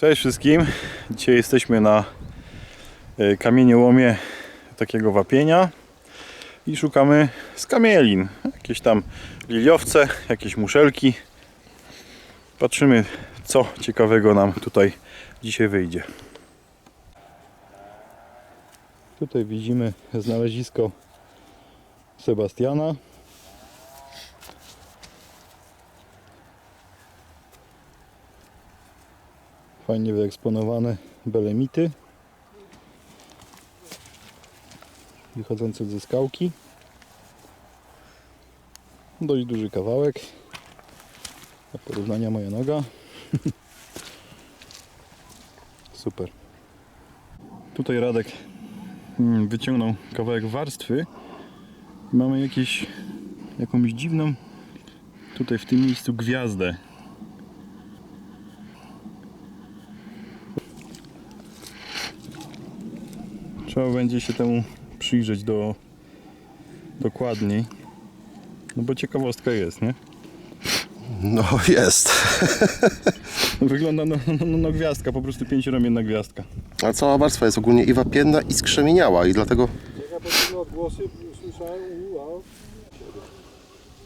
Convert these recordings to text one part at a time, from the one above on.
Cześć wszystkim. Dzisiaj jesteśmy na e, kamieniołomie takiego wapienia i szukamy skamielin. Jakieś tam liliowce, jakieś muszelki. Patrzymy co ciekawego nam tutaj dzisiaj wyjdzie. Tutaj widzimy znalezisko Sebastiana. Fajnie wyeksponowane belemity wychodzące ze skałki. Dość duży kawałek. Dla porównania moja noga. Super. Tutaj Radek mm, wyciągnął kawałek warstwy. Mamy jakieś, jakąś dziwną tutaj w tym miejscu gwiazdę. Trzeba będzie się temu przyjrzeć do dokładniej. No bo ciekawostka jest, nie? No jest. Wygląda no, no, no gwiazdka, po prostu pięcioramienna gwiazdka. A cała warstwa jest ogólnie i wapienna i skrzemieniała i dlatego.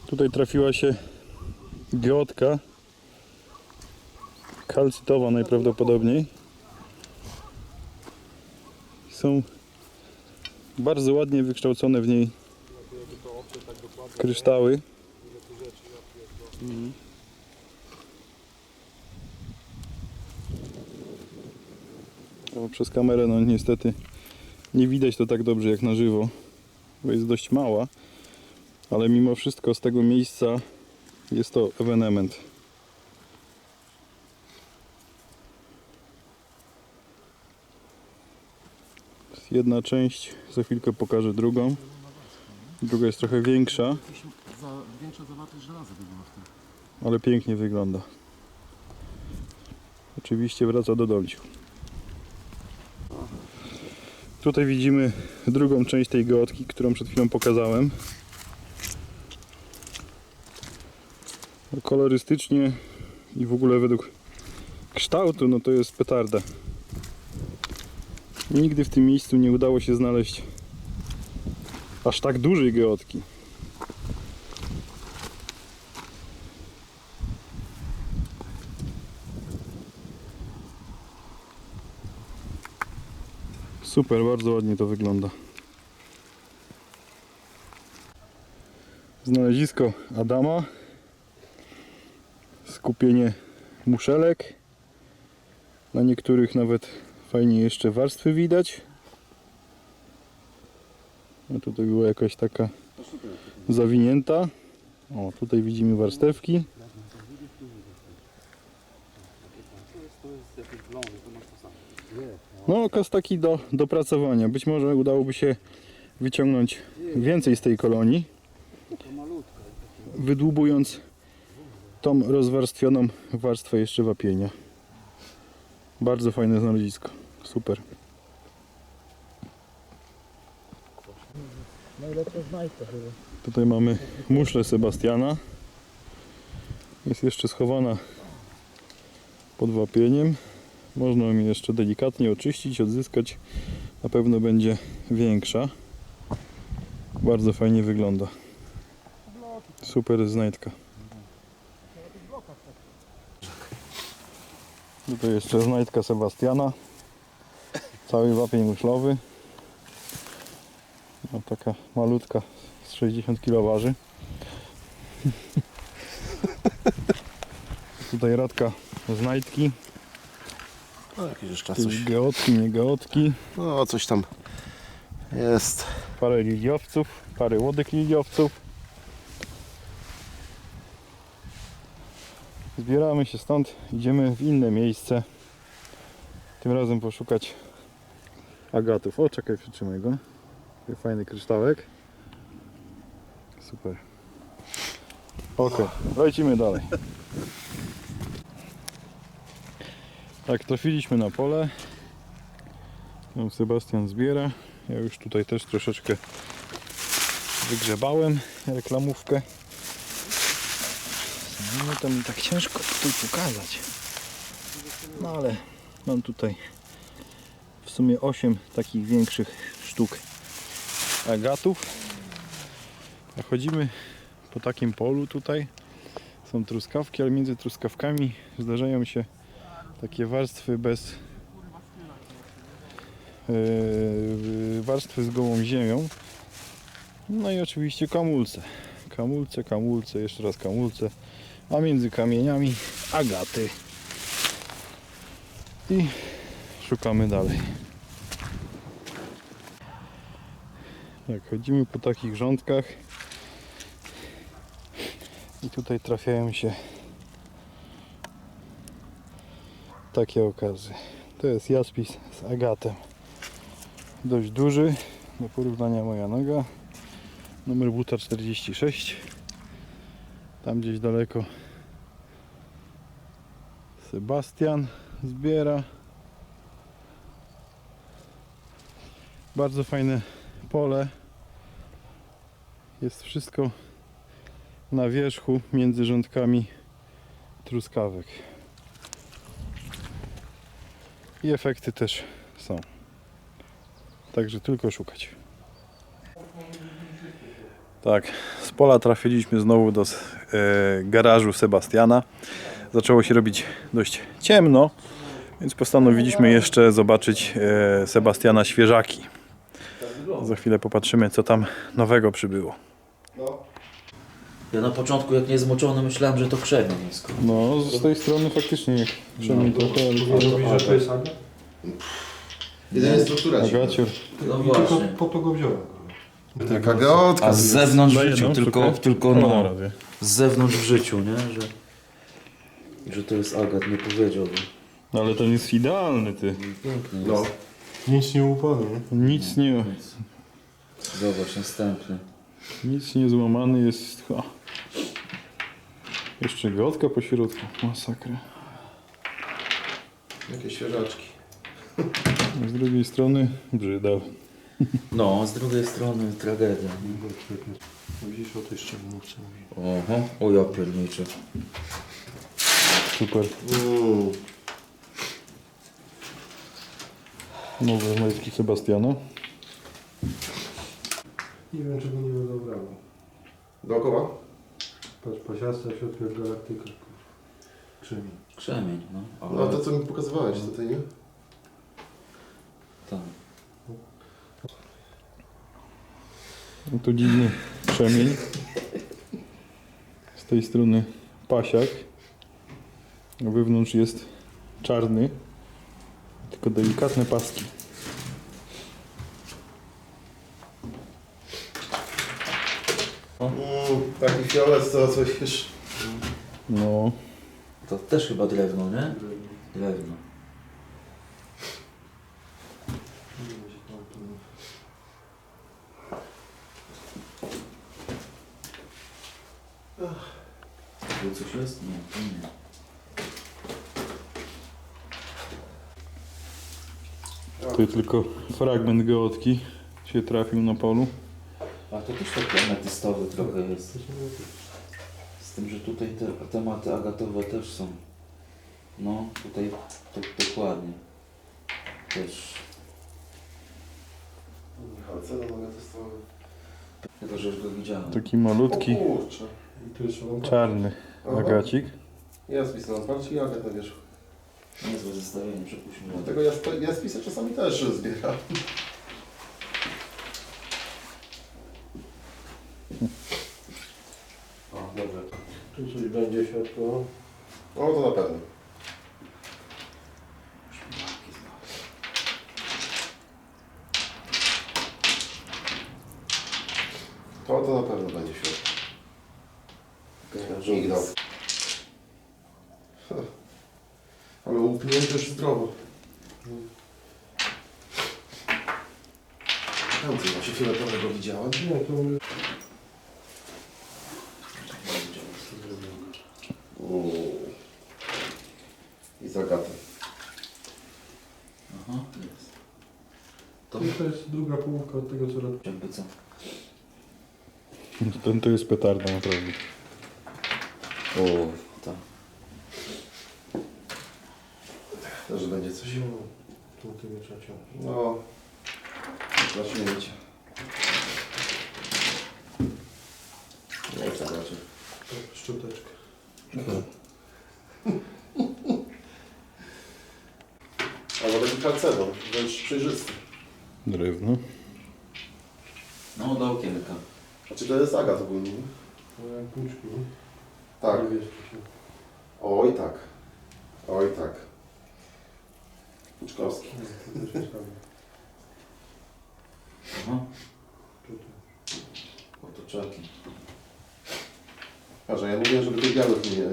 Tutaj trafiła się geotka kalcytowa najprawdopodobniej. Są bardzo ładnie wykształcone w niej kryształy. O, przez kamerę no niestety nie widać to tak dobrze jak na żywo, bo jest dość mała, ale mimo wszystko z tego miejsca jest to ewenement. Jedna część, za chwilkę pokażę drugą. Druga jest trochę większa, Za, większa zawartość żelaza ale pięknie wygląda. Oczywiście wraca do dolciu. Tutaj widzimy drugą część tej geotki, którą przed chwilą pokazałem. Kolorystycznie i w ogóle według kształtu, no to jest petarda. Nigdy w tym miejscu nie udało się znaleźć aż tak dużej geotki. Super, bardzo ładnie to wygląda. Znalezisko Adama. Skupienie muszelek. Na niektórych nawet fajnie jeszcze warstwy widać. A tutaj była jakaś taka zawinięta. O, tutaj widzimy warstewki. No, okaz taki do dopracowania. Być może udałoby się wyciągnąć więcej z tej kolonii, wydłubując tą rozwarstwioną warstwę jeszcze wapienia. Bardzo fajne znalezisko. Super. Chyba. Tutaj mamy muszlę Sebastiana. Jest jeszcze schowana pod wapieniem. Można ją jeszcze delikatnie oczyścić, odzyskać. Na pewno będzie większa. Bardzo fajnie wygląda. Super znajdka. Tutaj jeszcze znajdka Sebastiana. Cały wapień muszlowy. No, taka malutka z 60 kg waży. Tutaj radka znajdki. no, jakieś jeszcze coś. geotki, nie geotki. No coś tam jest. Parę liliowców, parę łodek liliowców. Zbieramy się stąd, idziemy w inne miejsce. Tym razem poszukać agatów. O, czekaj, przytrzymaj go. Fajny kryształek. Super. Ok, lecimy dalej. Tak, trafiliśmy na pole. Tam Sebastian zbiera. Ja już tutaj też troszeczkę wygrzebałem reklamówkę. No to mi tak ciężko tutaj pokazać. No ale Mam tutaj w sumie 8 takich większych sztuk agatów. Chodzimy po takim polu tutaj. Są truskawki, ale między truskawkami zdarzają się takie warstwy bez yy, warstwy z gołą ziemią. No i oczywiście kamulce. Kamulce, kamulce, jeszcze raz kamulce. A między kamieniami agaty. I szukamy dalej. Jak chodzimy po takich rządkach i tutaj trafiają się takie okazy. To jest jaspis z agatem. Dość duży, do porównania moja noga. Numer buta 46. Tam gdzieś daleko Sebastian zbiera. Bardzo fajne pole. Jest wszystko na wierzchu między rządkami truskawek. I efekty też są. Także tylko szukać. Tak, z pola trafiliśmy znowu do garażu Sebastiana. Zaczęło się robić dość ciemno, więc postanowiliśmy jeszcze zobaczyć e, Sebastiana świeżaki. Za chwilę popatrzymy, co tam nowego przybyło. Ja na początku jak nie zmoczony myślałem, że to krzemień jest. No, z tej strony faktycznie przynajmniej trochę, Mówi, że to jest Aga? Jedynie struktura ale dziwna. agaciur. No właśnie. po to go wziąłem. Taka gaotka. A z zewnątrz życiu, jedną tylko, tylko No, no, razie. Z zewnątrz w życiu, nie? Że, że to jest agat, nie powiedziałbym. No, ale ten jest idealny, ty. Piękny jest. No. Nic nie upadło, nie? Nic nie, Zobacz, następny. nic nie złamany jest. Ha. Jeszcze gotka po środku. Masakra. Jakie świeżaczki. Z drugiej strony brzydal. No, z drugiej strony tragedia. Widzisz o tej szczególności mówi. Oho, o ja pierniczę. Super. Mm. Nowe majtki Sebastiana. Nie wiem, czego nie wydobrało. Dookoła? Patrz, pasiasta w środku jak galaktyka. Krzemień. Krzemień, no. Ale No to co mi pokazywałeś tutaj, nie? tak. No to dziwny przemień. Z tej strony pasiak. Wewnątrz jest czarny. Tylko delikatne paski. Mm, taki fiolet to coś już... No, To też chyba drewno, nie? Drewno. Tu coś jest? Nie, tu nie. To tylko fragment geotki się trafił na polu. A to też taki ametystowy trochę jest. Z tym, że tutaj te tematy agatowe też są. No, tutaj to, dokładnie. Też. Michał, co to mogę testować? Tylko, że już go widziałem. Taki malutki, O kurczę. I tu jeszcze mam czarny Aha. agacik. Ja spisałem otwarcie i agat na wierzchu. Niezłe zestawienie, przepuśćmy. Dlatego ja, sp- ja spisę czasami też zbieram. O, dobra. Tu coś będzie światło. O, to na pewno. To, to na pewno będzie świetne. Migdał. Ha. Ale upnięty już zdrowo. Tam coś właśnie fioletowego widziałem. Nie, to mówię. Uuu. I zagaty. Aha, jest. To To jest druga połówka od tego, co robię. jakby co? Ten to jest petarda naprawdę. O, tak. To Też będzie coś. No, tu tymi trzeba ciągnąć. No, zaśmiejcie. Nie chcę raczej. Tak, Szczoteczkę. Ale taki kalcedon, wręcz przejrzysty. Drewno. No do okienka. Znaczy to jest agat ogólnie. nie? No jak kluczki, nie? Tak. Nie wiesz, czy się... Oj tak. Oj tak. Puczkowski. Nie, to też jest fajne. Aha. Tutaj. Otoczaki. A ja mówiłem, żeby tych białych nie.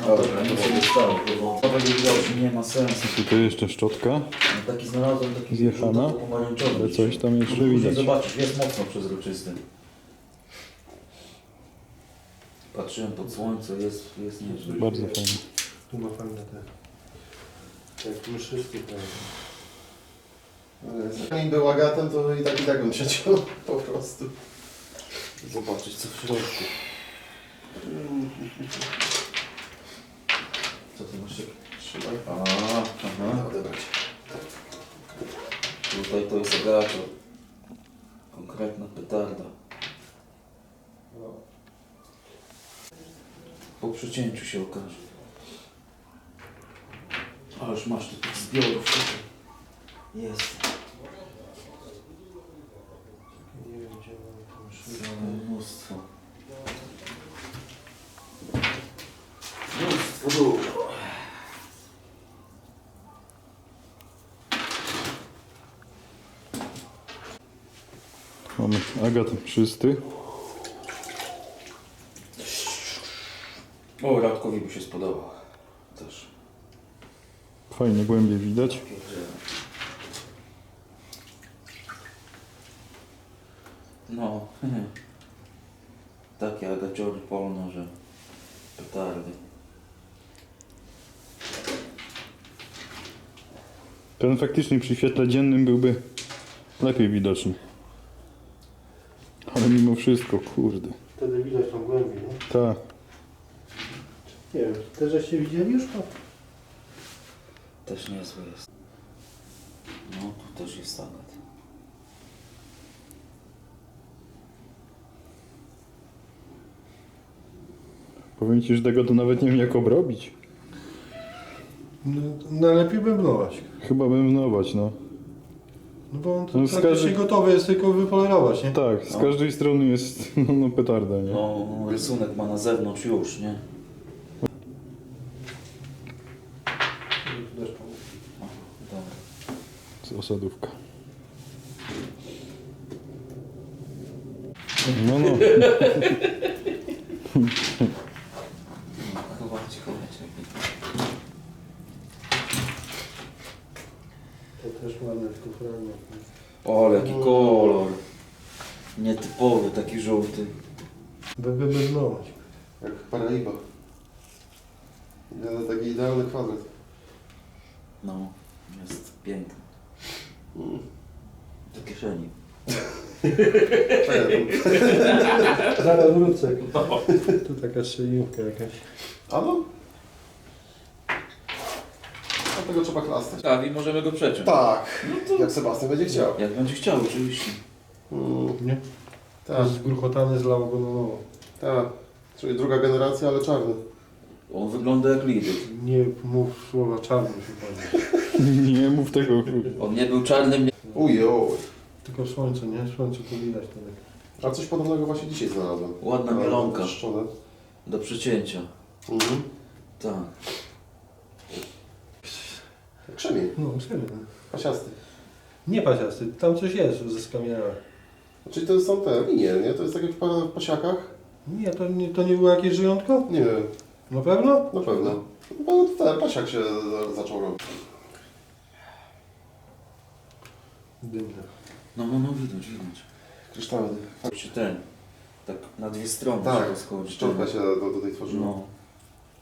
No dobra, nie sobie stało, bo to nie ma sensu. Tutaj jeszcze szczotka, No, taki znalazłem, taki Zjechana, ale coś tam jeszcze Później widać. zobaczysz, jest mocno przezroczysty. Patrzyłem pod słońce, jest, jest nieźle. Bardzo fajnie. Tu ma fajne te... Jak myszysty prawie. Ale Zanim był agatem, to i tak i tak bym przeciął. Po prostu. Zobaczyć co w środku. Co ty masz? Trzymaj. A, aha. Odebrać. Tutaj to jest agator. Konkretna petarda. Po przecięciu się okaże. Ależ masz tu tych zbiorów. Jest. Nie wiem, gdzie mam tą. Całe mnóstwo. Mnóstwo dużo. Mamy agat czysty. O, Radkowi by się spodobał. Też. Fajnie głębiej widać. No, takie agaciory polne, że petardy. Ten faktycznie przy świetle dziennym byłby lepiej widoczny. Ale mimo wszystko, kurde. Wtedy widać tą głębię, nie? Ta, Nie wiem, też żeście widzieli już to? Też niezły jest. No, tu też jest agat. powiem ci, że tego to nawet nie wiem jak obrobić. No, najlepiej beblować. Chyba bym wnować, no. No bo on to No, z praktycznie każdej- gotowy jest tylko wypolerować, nie? Tak, z No. każdej strony jest no, no petarda, nie? No, rysunek ma na zewnątrz już, nie? Też pomógł. O, dobra. Z osadówka. No, no. Chować, chować. To też ładne, tylko fragment. nie? O, ale jaki kolor. Nietypowy, taki żółty. By beblować. Jak Paraiba. Jeden taki idealny kwadrat. No, jest piękny. Kieszeni. Zaraz wrócę. Tu taka strzeliłka jakaś. A no? Dlatego trzeba chlastać. Tak, i możemy go przeciąć. Tak, jak Sebastian będzie chciał. Jak będzie chciał, oczywiście. Mm, Nie? tak, To zgruchotany zlało go na nowo. tak. Czyli druga generacja, ale czarny. On wygląda jak lider. Nie mów słowa czarny się powiem. Nie mów tego. On nie był czarnym, nie... Ujoj. Tylko słońce, nie? Słońce to widać to tak. A coś podobnego właśnie dzisiaj znalazłem. Ładna mielonka do przycięcia. Mhm. Tak. Krzemień. No, serio. Pasiasty. Nie pasiasty, tam coś jest ze skamienia. Czyli to są te linie, nie? To jest tak jak w pa- w pasiakach? Nie, to nie, to nie było jakieś żyjątko? Nie wiem, Na pewno? na pewno. No ten pasiak się za- zaczął robić. Dymne. No, no, no, widać, widać. Kryształny. Czy ten, tak na dwie strony Tak, się rozchodzi. Szczotka się do, tutaj tworzyła. No,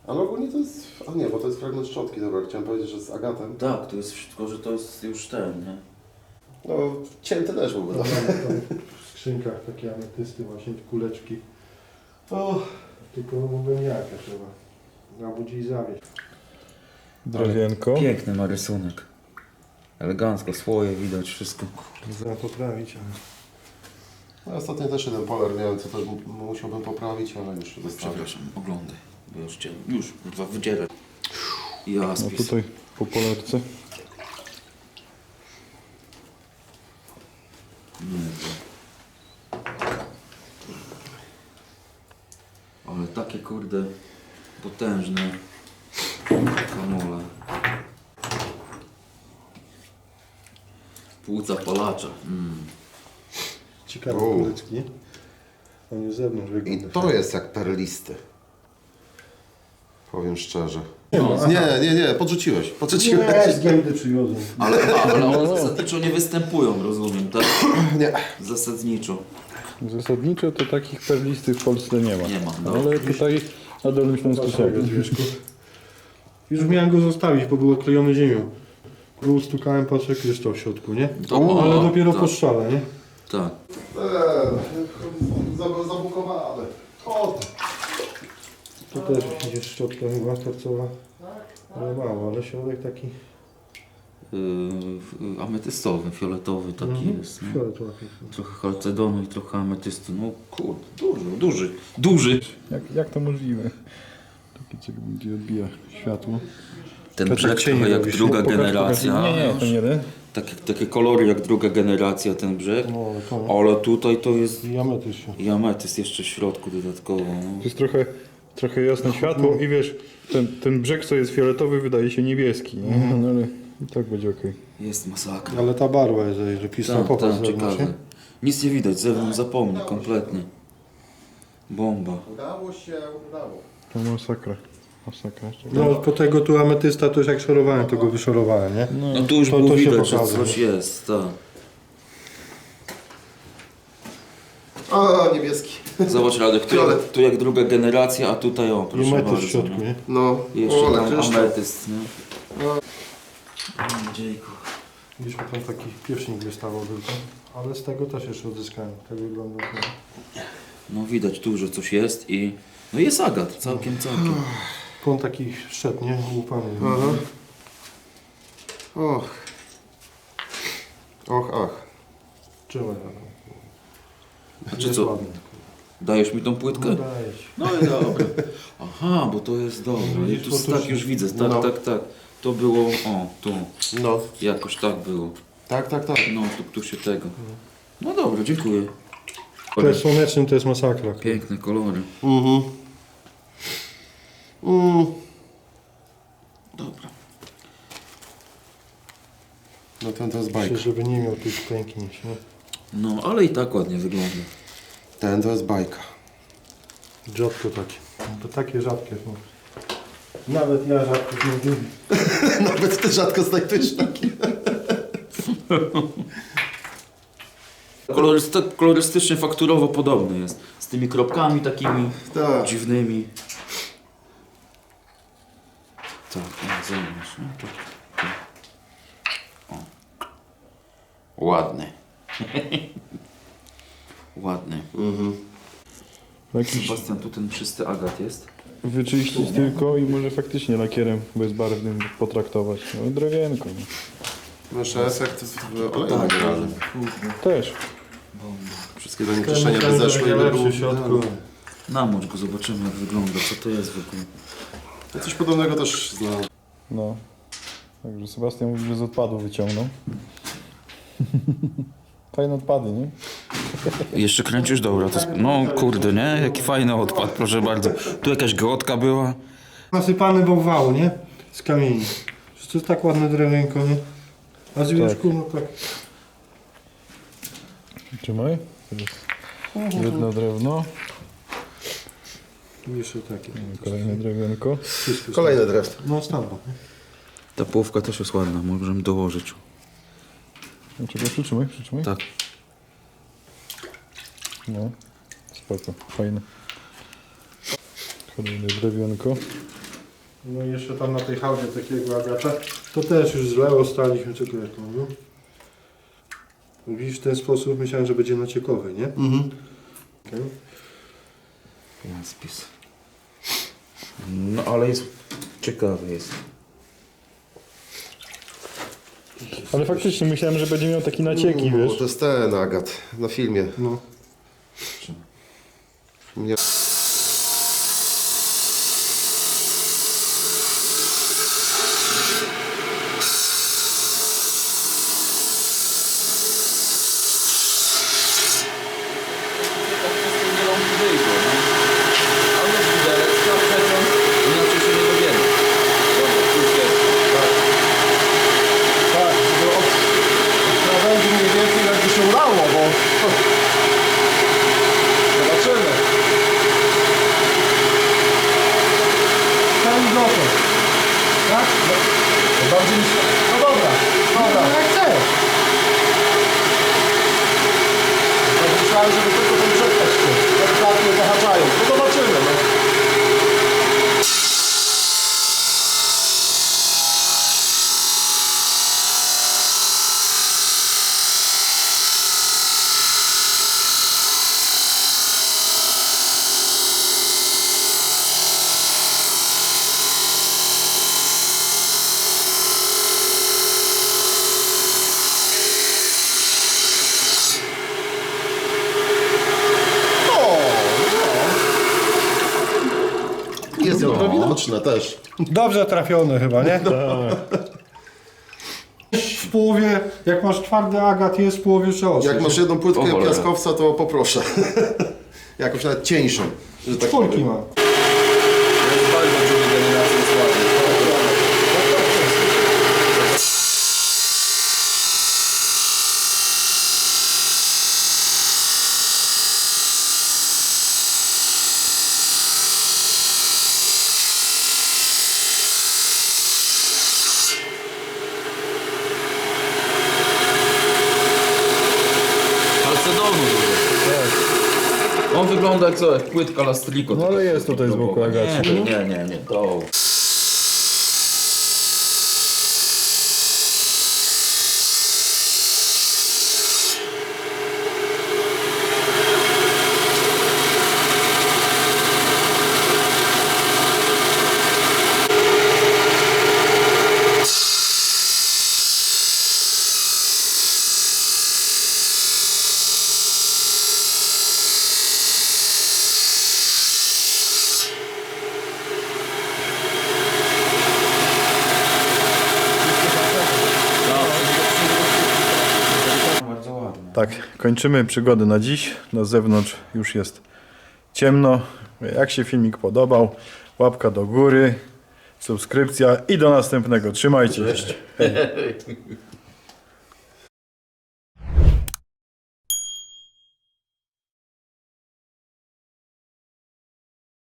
Ale ogólnie to jest... A nie, bo to jest fragment szczotki, dobra. Chciałem powiedzieć, że z agatem. tak, to jest wszystko, że to jest już ten, nie? No, cięty też byłby. No. tam w skrzynkach takie ametysty, właśnie kuleczki. O, Tylko mówię jakie trzeba. Albo gdzieś zawieźć. Drewienko. Piękny ma rysunek. Elegancko, swoje widać wszystko. Zaraz poprawić, ale... No, ostatnio też jeden polar miałem, co też mu- musiałbym poprawić, ale już zostawię. Przepraszam, oglądaj. Bo już cię, już, kurwa, wydzierę. Ja No spis. tutaj po polarce. Ale takie kurde potężne Płuca palacza. Mm. Ciekawe U. kuleczki. On z zewnątrz I wygląda. to jest jak perlisty. Powiem szczerze. No. Nie, nie, nie, podrzuciłeś. Podrzuciłeś. Nie, z giełdy przywiozłem. Ale, ale one zasadniczo nie występują, rozumiem, tak? Nie. Zasadniczo. Zasadniczo to takich perlistych w Polsce nie ma. Nie ma, no. Ale tutaj na Dolnym Śląsku są. Już miałem go zostawić, bo był klejony ziemią. Ustukałem, patrzę, to w środku, nie? To- Ale o, dopiero tak. po strzale, nie? Tak. Eee, zab- zabukowane. O, Tu też widzisz szczotka chyba tarcowa. Ale mało, ale środek taki... Yy, ametystowy, fioletowy taki Mhm. jest. Nie? Fioletowa piękna. Trochę halcedonu i trochę ametystu. No kurde, duży, duży, duży. Jak, jak to możliwe? Taki co gdzie odbija światło. Ten To brzeg cień trochę jak robisz, druga Pokaż, pokaż. generacja. Nie, nie, to nie ten. Takie, takie kolory jak druga generacja ten brzeg. No, ale to... Ale tutaj to jest i ametyst jeszcze w środku dodatkowo. No. To jest trochę, trochę jasne światło i wiesz, ten, ten brzeg co jest fioletowy wydaje się niebieski. Nie? No ale i tak będzie okej. Jest masakra. Ale ta barwa jest, że pisał Tak, tak, ciekawe. nie? Nic nie widać, zewnątrz zapomnij kompletnie. Bomba. udało się, udało. To masakra. Masakra. No, po tego tu ametysta to już jak szorowałem, to go wyszorowałem, nie? No tu już To- było to się widać, że pokaże, coś jest, tak. O, niebieski. Zobacz Radek, tu jak, Fiolet. tu jak druga generacja, a tutaj o, I proszę ametyst bardzo. w środku, no. nie? No, Jeszcze o, ale tam kryształ. ametyst, nie? No. Dziejku. Gdzieś tam taki piecznik wystawał tylko. Ale z tego też jeszcze odzyskałem. Tak wygląda. to. No widać tu, że coś jest i... No jest agat, całkiem, całkiem. Płon taki szczep, nie? Łupany. Aha. Och. Och, ach. Trzymaj. Znaczy Jest co, dajesz mi tą płytkę? No. No i dobra. Aha, bo to jest dobre. I tu tak już widzę, tak, No. tak, tak. To było, o, tu. No. Jakoś tak było. Tak, tak, tak. No, tu, tu się tego. No dobra, dziękuję. To jest słonecznym, to jest masakra. Piękne kolory. Mhm. Mm. Dobra. No ten to jest Myślę, bajka. żeby nie miał tych pęknięć, nie? No, ale i tak ładnie wygląda. Ten to jest bajka. Rzadko takie. No to takie rzadkie są. Nawet ja rzadko nie lubię. Nawet ty rzadko znajdujesz taki. Kolorysta, kolorystycznie, fakturowo podobny jest. Z tymi kropkami takimi Tak. dziwnymi. Tak, zobacz. No, to, to. O. Ładny. Ładny. Mhm. Jakiś Sebastian, tu ten czysty agat jest. wyczyścić tylko i może faktycznie lakierem bezbarwnym potraktować. No drewienko. No. Masz efekt w oleju Tak, mineralnym. Też. Wszystkie zanieczyszczenia by zeszły i by było w środku. Namocz go, zobaczymy jak wygląda, co to jest w ogóle. Ja coś podobnego też znam. No. Także Sebastian mówi, że z odpadu wyciągnął. Fajne odpady, nie? Jeszcze kręcisz? Dobra, to no kurde, nie? Jaki fajny odpad, proszę bardzo. Tu jakaś gotka była. Nasypany bałwał, nie? Z kamieni. Że To jest tak ładne drewienko, nie? A z wierzchu, no tak. Trzymaj. Teraz jedno drewno, Jeszcze takie. kolejne drewienko. Kolejne drewno. No standard, nie? Ta połówka też jest ładna, możemy dołożyć. Czekaj, przytrzymaj, przytrzymaj. Tak. No, spoko, fajne. Kolejne drewienko. No i jeszcze tam na tej hałdzie takiego agata. To też już źle ostaliśmy cukierką, no. Widzisz, w ten sposób myślałem, że będzie naciekowy, nie? Mhm. Okej. Ja spis. No ale jest ciekawy jest. Ale faktycznie myślałem, że będzie miał taki nacieki, no, wiesz. to jest ten agat na filmie. No. Też. Dobrze trafione chyba, nie? W połowie, jak masz twardy agat, jest w połowie czegoś. Jak masz jedną płytkę O cholera. piaskowca, to poproszę. Jakąś nawet cieńszą. Że tak Czwórki powiem. mam. Jest bardzo drugiej generacji jest ładny. Calcedonu Płytka. No ale jest tutaj z boku agaci. Nie, nie, nie, nie, to... Bardzo ładne. Tak, kończymy przygodę na dziś. Na zewnątrz już jest ciemno. Jak się filmik podobał, łapka do góry, subskrypcja i do następnego. Trzymajcie się.